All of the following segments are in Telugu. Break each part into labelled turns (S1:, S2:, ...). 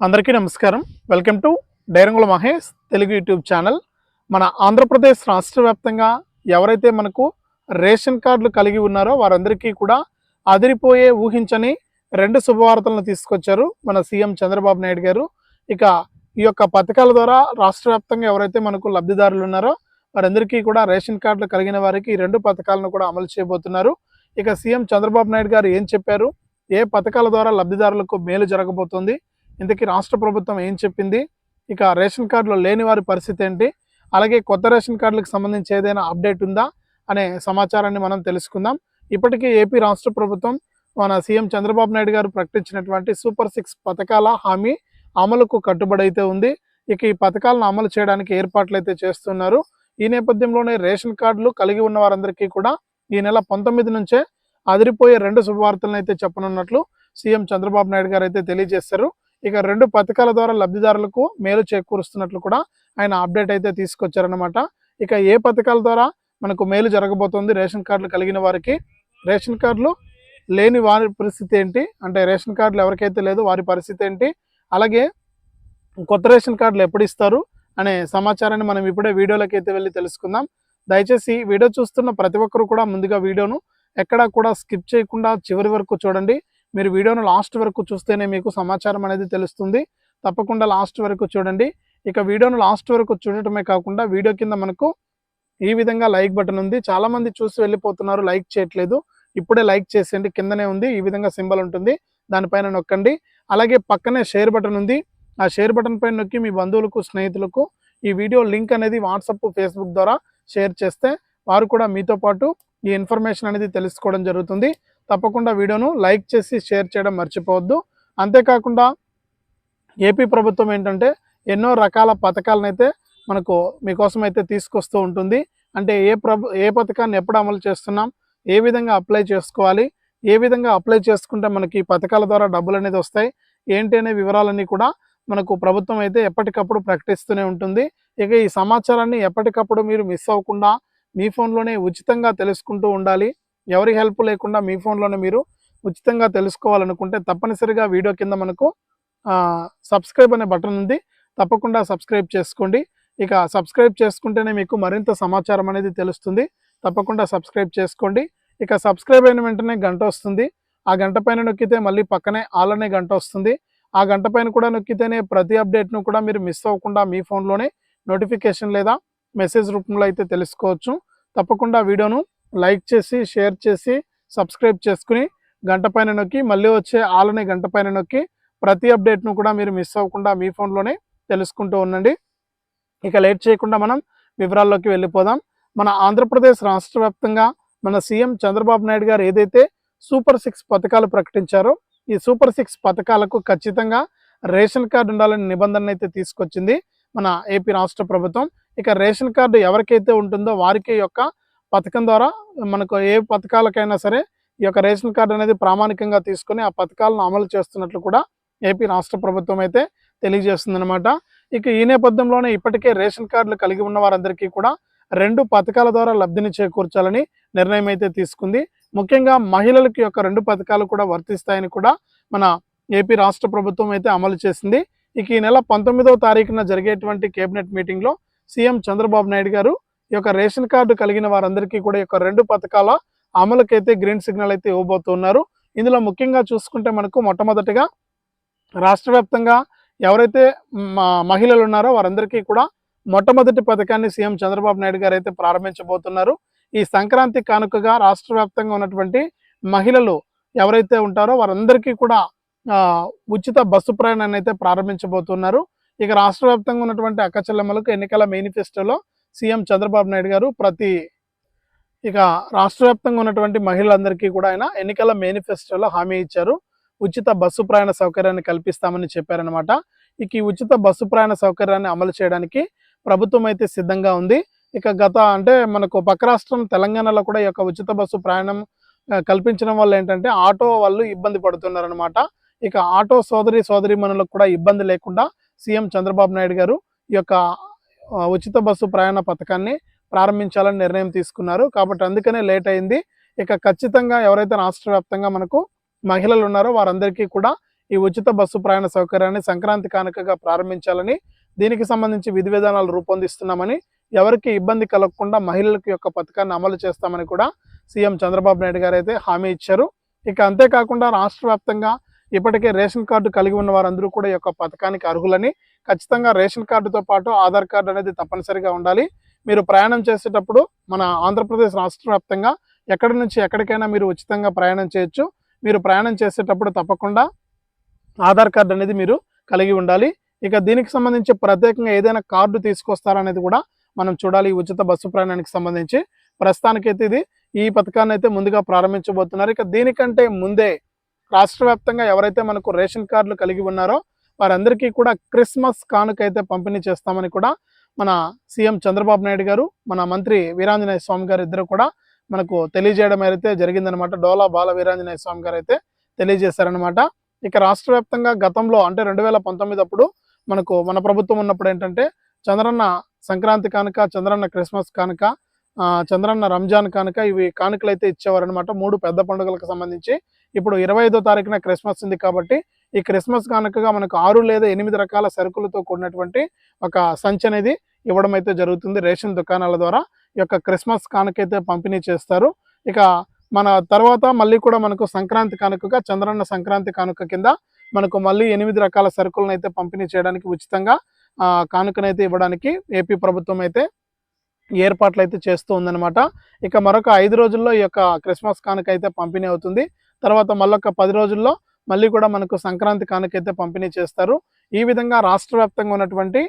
S1: అందరికీ నమస్కారం. Welcome to డైరంగుల Mahesh Telugu YouTube channel. మన ఆంధ్రప్రదేశ్ రాష్ట్ర వ్యాప్తంగా ఎవరైతే మనకు రేషన్ కార్డులు కలిగి ఉన్నారో వారందరికీ కూడా అదిరిపోయే ఊహించని రెండు శుభవార్తలను తీసుకొచ్చారు మన సీఎం చంద్రబాబు నాయుడు గారు. ఇక ఈ యొక్క పథకాల ద్వారా రాష్ట్ర వ్యాప్తంగా ఎవరైతే మనకు లబ్ధిదారులు ఉన్నారో వారందరికీ కూడా రేషన్ కార్డులు కలిగిన వారికి ఈ రెండు పథకాలను కూడా అమలు చేయబోతున్నారు. ఇక సీఎం చంద్రబాబు నాయుడు గారు ఏం చెప్పారు? ఏ పథకాల ద్వారా లబ్ధిదారులకు మేలు జరగబోతుంది? ఇంతకీ రాష్ట్ర ప్రభుత్వం ఏం చెప్పింది? ఇక రేషన్ కార్డులో లేని వారి పరిస్థితి ఏంటి? అలాగే కొత్త రేషన్ కార్డులకు సంబంధించి ఏదైనా అప్డేట్ ఉందా? అనే సమాచారాన్ని మనం తెలుసుకుందాం. ఇప్పటికీ ఏపీ రాష్ట్ర ప్రభుత్వం మన సీఎం చంద్రబాబు నాయుడు గారు ప్రకటించినటువంటి సూపర్ సిక్స్ పథకాల హామీ అమలుకు కట్టుబడి అయితే ఉంది. ఇక ఈ పథకాలను అమలు చేయడానికి ఏర్పాట్లు అయితే చేస్తున్నారు. ఈ నేపథ్యంలోనే రేషన్ కార్డులు కలిగి ఉన్న వారందరికీ కూడా ఈ నెల పంతొమ్మిది నుంచే అదిరిపోయే రెండు శుభవార్తలను అయితే చెప్పనున్నట్లు సీఎం చంద్రబాబు నాయుడు గారు అయితే తెలియజేశారు. ఇక రెండు పథకాల ద్వారా లబ్ధిదారులకు మేలు చేకూరుస్తున్నట్లు కూడా ఆయన అప్డేట్ అయితే తీసుకొచ్చారనమాట ఇక ఏ పథకాల ద్వారా మనకు మేలు జరగబోతోంది? రేషన్ కార్డులు కలిగిన వారికి. రేషన్ కార్డులు లేని వారి పరిస్థితి ఏంటి? అంటే రేషన్ కార్డులు ఎవరికైతే లేదు వారి పరిస్థితి ఏంటి? అలాగే కొత్త రేషన్ కార్డులు ఎప్పుడు ఇస్తారు? అనే సమాచారాన్ని మనం ఇప్పుడే వీడియోలోకి అయితే వెళ్ళి తెలుసుకుందాం. దయచేసి వీడియో చూస్తున్న ప్రతి ఒక్కరు కూడా ముందుగా వీడియోను ఎక్కడా కూడా స్కిప్ చేయకుండా చివరి వరకు చూడండి. మీరు వీడియోను లాస్ట్ వరకు చూస్తేనే మీకు సమాచారం అనేది తెలుస్తుంది. తప్పకుండా లాస్ట్ వరకు చూడండి. ఇక వీడియోను లాస్ట్ వరకు చూడటమే కాకుండా వీడియో కింద మనకు ఈ విధంగా లైక్ బటన్ ఉంది. చాలామంది చూసి వెళ్ళిపోతున్నారు లైక్ చేయట్లేదు. ఇప్పుడే లైక్ చేసేయండి. కిందనే ఉంది. ఈ విధంగా సింబల్ ఉంటుంది. దానిపైన నొక్కండి. అలాగే పక్కనే షేర్ బటన్ ఉంది. ఆ షేర్ బటన్ పైన నొక్కి మీ బంధువులకు స్నేహితులకు ఈ వీడియో లింక్ అనేది వాట్సప్ ఫేస్బుక్ ద్వారా షేర్ చేస్తే వారు కూడా మీతో పాటు ఈ ఇన్ఫర్మేషన్ అనేది తెలుసుకోవడం జరుగుతుంది. తప్పకుండా వీడియోను లైక్ చేసి షేర్ చేయడం మర్చిపోవద్దు. అంతేకాకుండా ఏపీ ప్రభుత్వం ఏంటంటే ఎన్నో రకాల పథకాలనైతే మనకు మీకోసం అయితే తీసుకొస్తూ ఉంటుంది. అంటే ఏ ప్రభు ఏ పథకాన్ని ఎప్పుడు అమలు చేస్తున్నాం ఏ విధంగా అప్లై చేసుకోవాలి ఏ విధంగా అప్లై చేసుకుంటే మనకి ఈ పథకాల ద్వారా డబ్బులు అనేది వస్తాయి ఏంటి అనే వివరాలన్నీ కూడా మనకు ప్రభుత్వం అయితే ఎప్పటికప్పుడు ప్రకటిస్తూనే ఉంటుంది. ఇక ఈ సమాచారాన్ని ఎప్పటికప్పుడు మీరు మిస్ అవ్వకుండా మీ ఫోన్లోనే ఉచితంగా తెలుసుకుంటూ ఉండాలి. ఎవరి హెల్ప్ లేకుండా మీ ఫోన్లోనే మీరు ఉచితంగా తెలుసుకోవాలనుకుంటే తప్పనిసరిగా వీడియో కింద మనకు సబ్స్క్రైబ్ అనే బటన్ ఉంది. తప్పకుండా సబ్స్క్రైబ్ చేసుకోండి. ఇక సబ్స్క్రైబ్ చేసుకుంటేనే మీకు మరింత సమాచారం అనేది తెలుస్తుంది. తప్పకుండా సబ్స్క్రైబ్ చేసుకోండి. ఇక సబ్స్క్రైబ్ అయిన వెంటనే గంట వస్తుంది. ఆ గంట పైన నొక్కితే మళ్ళీ పక్కనే ఆల్ అనే గంట వస్తుంది. ఆ గంట పైన కూడా నొక్కితేనే ప్రతి అప్డేట్ను కూడా మీరు మిస్ అవ్వకుండా మీ ఫోన్లోనే నోటిఫికేషన్ లేదా మెసేజ్ రూపంలో అయితే తెలుసుకోవచ్చు. తప్పకుండా వీడియోను లైక్ చేసి షేర్ చేసి సబ్స్క్రైబ్ చేసుకుని గంట పైన నొక్కి మళ్ళీ వచ్చే ఆల్ గంట పైన నొక్కి ప్రతి అప్డేట్ను కూడా మీరు మిస్ అవ్వకుండా మీ ఫోన్లోనే తెలుసుకుంటూ ఉండండి. ఇక లేట్ చేయకుండా మనం వివరాల్లోకి వెళ్ళిపోదాం. మన ఆంధ్రప్రదేశ్ రాష్ట్ర వ్యాప్తంగా మన సీఎం చంద్రబాబు నాయుడు గారు ఏదైతే సూపర్ సిక్స్ పథకాలు ప్రకటించారో ఈ సూపర్ సిక్స్ పథకాలకు ఖచ్చితంగా రేషన్ కార్డు ఉండాలని నిబంధన అయితే తీసుకొచ్చింది మన ఏపీ రాష్ట్ర ప్రభుత్వం. ఇక రేషన్ కార్డు ఎవరికైతే ఉంటుందో వారికి యొక్క పథకం ద్వారా మనకు ఏ పథకాలకైనా సరే ఈ యొక్క రేషన్ కార్డు అనేది ప్రామాణికంగా తీసుకొని ఆ పథకాలను అమలు చేస్తున్నట్లు కూడా ఏపీ రాష్ట్ర ప్రభుత్వం అయితే తెలియజేస్తుందన్నమాట. ఇక ఈ నేపథ్యంలోనే ఇప్పటికే రేషన్ కార్డులు కలిగి ఉన్న వారందరికీ కూడా రెండు పథకాల ద్వారా లబ్ధిని చేకూర్చాలని నిర్ణయం అయితే తీసుకుంది. ముఖ్యంగా మహిళలకు యొక్క రెండు పథకాలు కూడా వర్తిస్తాయని కూడా మన ఏపీ రాష్ట్ర ప్రభుత్వం అయితే అమలు చేసింది. ఇక ఈ నెల పంతొమ్మిదవ తారీఖున జరిగేటువంటి కేబినెట్ మీటింగ్లో సీఎం చంద్రబాబు నాయుడు గారు ఈ యొక్క రేషన్ కార్డు కలిగిన వారందరికీ కూడా ఈ యొక్క రెండు పథకాల అమలుకైతే గ్రీన్ సిగ్నల్ అయితే ఇవ్వబోతున్నారు. ఇందులో ముఖ్యంగా చూసుకుంటే మనకు మొట్టమొదటిగా రాష్ట్ర వ్యాప్తంగా ఎవరైతే మహిళలు ఉన్నారో వారందరికీ కూడా మొట్టమొదటి పథకాన్ని సీఎం చంద్రబాబు నాయుడు గారు అయితే ప్రారంభించబోతున్నారు. ఈ సంక్రాంతి కానుకగా రాష్ట్ర వ్యాప్తంగా ఉన్నటువంటి మహిళలు ఎవరైతే ఉంటారో వారందరికీ కూడా ఉచిత బస్సు ప్రయాణాన్ని అయితే ప్రారంభించబోతున్నారు. ఇక రాష్ట్ర వ్యాప్తంగా ఉన్నటువంటి అక్క చెల్లెమ్మలకు ఎన్నికల మేనిఫెస్టోలో సీఎం చంద్రబాబు నాయుడు గారు ప్రతి ఇక రాష్ట్ర వ్యాప్తంగా ఉన్నటువంటి మహిళలందరికీ కూడా ఆయన ఎన్నికల మేనిఫెస్టోలో హామీ ఇచ్చారు. ఉచిత బస్సు ప్రయాణ సౌకర్యాన్ని కల్పిస్తామని చెప్పారనమాట ఇక ఈ ఉచిత బస్సు ప్రయాణ సౌకర్యాన్ని అమలు చేయడానికి ప్రభుత్వం అయితే సిద్ధంగా ఉంది. ఇక గత అంటే మనకు పక్క రాష్ట్రం తెలంగాణలో కూడా ఈ యొక్క ఉచిత బస్సు ప్రయాణం కల్పించడం వల్ల ఏంటంటే ఆటో వాళ్ళు ఇబ్బంది పడుతున్నారనమాట ఇక ఆటో సోదరి సోదరి మనులకు కూడా ఇబ్బంది లేకుండా సీఎం చంద్రబాబు నాయుడు గారు ఈ యొక్క ఉచిత బస్సు ప్రయాణ పథకాన్ని ప్రారంభించాలని నిర్ణయం తీసుకున్నారు. కాబట్టి అందుకనే లేట్ అయింది. ఇక ఖచ్చితంగా ఎవరైతే రాష్ట్ర వ్యాప్తంగా మనకు మహిళలు ఉన్నారో వారందరికీ కూడా ఈ ఉచిత బస్సు ప్రయాణ సౌకర్యాన్ని సంక్రాంతి కానుకగా ప్రారంభించాలని దీనికి సంబంధించి విధి విధానాలు రూపొందిస్తున్నామని ఎవరికి ఇబ్బంది కలగకుండా మహిళలకు యొక్క పథకాన్ని అమలు చేస్తామని కూడా సీఎం చంద్రబాబు నాయుడు గారు అయితే హామీ ఇచ్చారు. ఇక అంతేకాకుండా రాష్ట్ర వ్యాప్తంగా ఇప్పటికే రేషన్ కార్డు కలిగి ఉన్న వారందరూ కూడా ఈ యొక్క పథకానికి అర్హులని. ఖచ్చితంగా రేషన్ కార్డుతో పాటు ఆధార్ కార్డు అనేది తప్పనిసరిగా ఉండాలి. మీరు ప్రయాణం చేసేటప్పుడు మన ఆంధ్రప్రదేశ్ రాష్ట్ర వ్యాప్తంగా ఎక్కడి నుంచి ఎక్కడికైనా మీరు ఉచితంగా ప్రయాణం చేయొచ్చు. మీరు ప్రయాణం చేసేటప్పుడు తప్పకుండా ఆధార్ కార్డు అనేది మీరు కలిగి ఉండాలి. ఇక దీనికి సంబంధించి ప్రత్యేకంగా ఏదైనా కార్డు తీసుకొస్తారనేది కూడా మనం చూడాలి ఉచిత బస్సు ప్రయాణానికి సంబంధించి. ప్రస్తుతానికైతే ఇది ఈ పథకాన్ని అయితే ముందుగా ప్రారంభించబోతున్నారు. ఇక దీనికంటే ముందే రాష్ట్ర వ్యాప్తంగా ఎవరైతే మనకు రేషన్ కార్డులు కలిగి ఉన్నారో వారందరికీ కూడా క్రిస్మస్ కానుక అయితే పంపిణీ చేస్తామని కూడా మన సీఎం చంద్రబాబు నాయుడు గారు మన మంత్రి వీరాంజనేయ స్వామి గారు ఇద్దరు కూడా మనకు తెలియజేయడం అయితే జరిగిందనమాట. డోలా బాల వీరాంజనేయ స్వామి గారు అయితే తెలియజేశారనమాట. ఇక రాష్ట్ర వ్యాప్తంగా గతంలో అంటే రెండు వేల పంతొమ్మిది అప్పుడు మనకు మన ప్రభుత్వం ఉన్నప్పుడు ఏంటంటే చంద్రన్న సంక్రాంతి కానుక చంద్రన్న క్రిస్మస్ కానుక చంద్రన్న రంజాన్ కానుక ఇవి కానుకలు అయితే ఇచ్చేవారనమాట. మూడు పెద్ద పండుగలకు సంబంధించి ఇప్పుడు ఇరవై ఐదో తారీఖున క్రిస్మస్ ఉంది కాబట్టి ఈ క్రిస్మస్ కానుకగా మనకు ఆరు లేదా ఎనిమిది రకాల సరుకులతో కూడినటువంటి ఒక సంచి అనేది ఇవ్వడం అయితే జరుగుతుంది రేషన్ దుకాణాల ద్వారా. ఈ యొక్క క్రిస్మస్ కానుక అయితే పంపిణీ చేస్తారు. ఇక మన తర్వాత మళ్ళీ కూడా మనకు సంక్రాంతి కానుకగా చంద్రన్న సంక్రాంతి కానుక కింద మనకు మళ్ళీ ఎనిమిది రకాల సరుకులను అయితే పంపిణీ చేయడానికి ఉచితంగా కానుకనైతే ఇవ్వడానికి ఏపీ ప్రభుత్వం అయితే ఏర్పాట్లు అయితే చేస్తూ ఉందన్నమాట. ఇక మరొక ఐదు రోజుల్లో ఈ యొక్క క్రిస్మస్ కానుక అయితే పంపిణీ అవుతుంది. తర్వాత మళ్ళొక పది రోజుల్లో మళ్ళీ కూడా మనకు సంక్రాంతి కానుకైతే పంపిణీ చేస్తారు. ఈ విధంగా రాష్ట్ర వ్యాప్తంగా ఉన్నటువంటి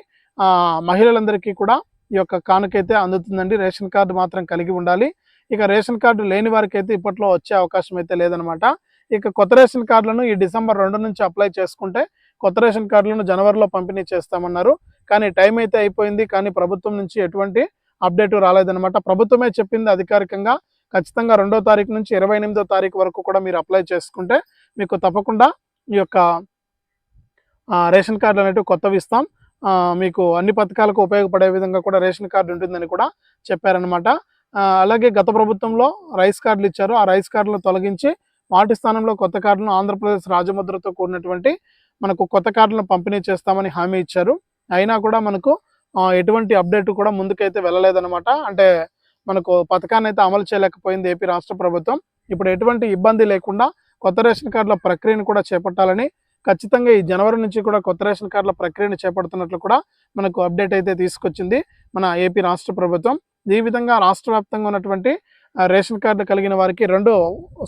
S1: మహిళలందరికీ కూడా ఈ యొక్క కానుకైతే అందుతుందండి. రేషన్ కార్డు మాత్రం కలిగి ఉండాలి. ఇక రేషన్ కార్డు లేని వారికి అయితే ఇప్పట్లో వచ్చే అవకాశం అయితే లేదనమాట. ఇక కొత్త రేషన్ కార్డులను ఈ డిసెంబర్ రెండు నుంచి అప్లై చేసుకుంటే కొత్త రేషన్ కార్డులను జనవరిలో పంపిణీ చేస్తామన్నారు. కానీ టైం అయితే అయిపోయింది. కానీ ప్రభుత్వం నుంచి ఎటువంటి అప్డేట్ రాలేదనమాట. ప్రభుత్వమే చెప్పింది అధికారికంగా ఖచ్చితంగా రెండో తారీఖు నుంచి ఇరవై ఎనిమిదో తారీఖు వరకు కూడా మీరు అప్లై చేసుకుంటే మీకు తప్పకుండా ఈ యొక్క రేషన్ కార్డులు అనేటివి కొత్తవి ఇస్తాం. మీకు అన్ని పథకాలకు ఉపయోగపడే విధంగా కూడా రేషన్ కార్డు ఉంటుందని కూడా చెప్పారనమాట అలాగే గత ప్రభుత్వంలో రైస్ కార్డులు ఇచ్చారు. ఆ రైస్ కార్డులను తొలగించి వాటి స్థానంలో కొత్త కార్డులను ఆంధ్రప్రదేశ్ రాజముద్రతో కూడినటువంటి మనకు కొత్త కార్డులను పంపిణీ చేస్తామని హామీ ఇచ్చారు. అయినా కూడా మనకు ఎటువంటి అప్డేట్ కూడా ముందుకైతే వెళ్ళలేదన్నమాట. అంటే మనకు పథకాన్ని అయితే అమలు చేయలేకపోయింది ఏపీ రాష్ట్ర ప్రభుత్వం. ఇప్పుడు ఎటువంటి ఇబ్బంది లేకుండా కొత్త రేషన్ కార్డుల ప్రక్రియను కూడా చేపట్టాలని ఖచ్చితంగా ఈ జనవరి నుంచి కూడా కొత్త రేషన్ కార్డుల ప్రక్రియను చేపడుతున్నట్లు కూడా మనకు అప్డేట్ అయితే తీసుకొచ్చింది మన ఏపీ రాష్ట్ర ప్రభుత్వం. ఈ విధంగా రాష్ట్ర వ్యాప్తంగా ఉన్నటువంటి రేషన్ కార్డు కలిగిన వారికి రెండు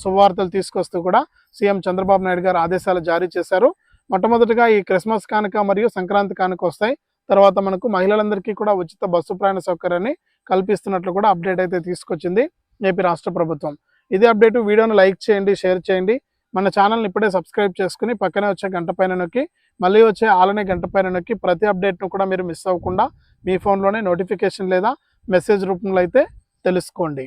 S1: శుభవార్తలు తీసుకొస్తూ కూడా సీఎం చంద్రబాబు నాయుడు గారు ఆదేశాలు జారీ చేశారు. మొట్టమొదటిగా ఈ క్రిస్మస్ కానుక మరియు సంక్రాంతి కానుక వస్తాయి. తర్వాత మనకు మహిళలందరికీ కూడా ఉచిత బస్సు ప్రయాణ సౌకర్యాన్ని కల్పిస్తున్నట్లు కూడా అప్డేట్ అయితే తీసుకొచ్చింది ఏపీ రాష్ట్ర ప్రభుత్వం. ఇదే అప్డేట్ వీడియోను లైక్ చేయండి షేర్ చేయండి. మన ఛానల్ని ఇప్పుడే సబ్స్క్రైబ్ చేసుకుని పక్కనే వచ్చే గంట పైన నొక్కి మళ్ళీ వచ్చే ఆలనే గంట పైన నొక్కి ప్రతి అప్డేట్ను కూడా మీరు మిస్ అవ్వకుండా మీ ఫోన్లోనే నోటిఫికేషన్ లేదా మెసేజ్ రూపంలో అయితే తెలుసుకోండి.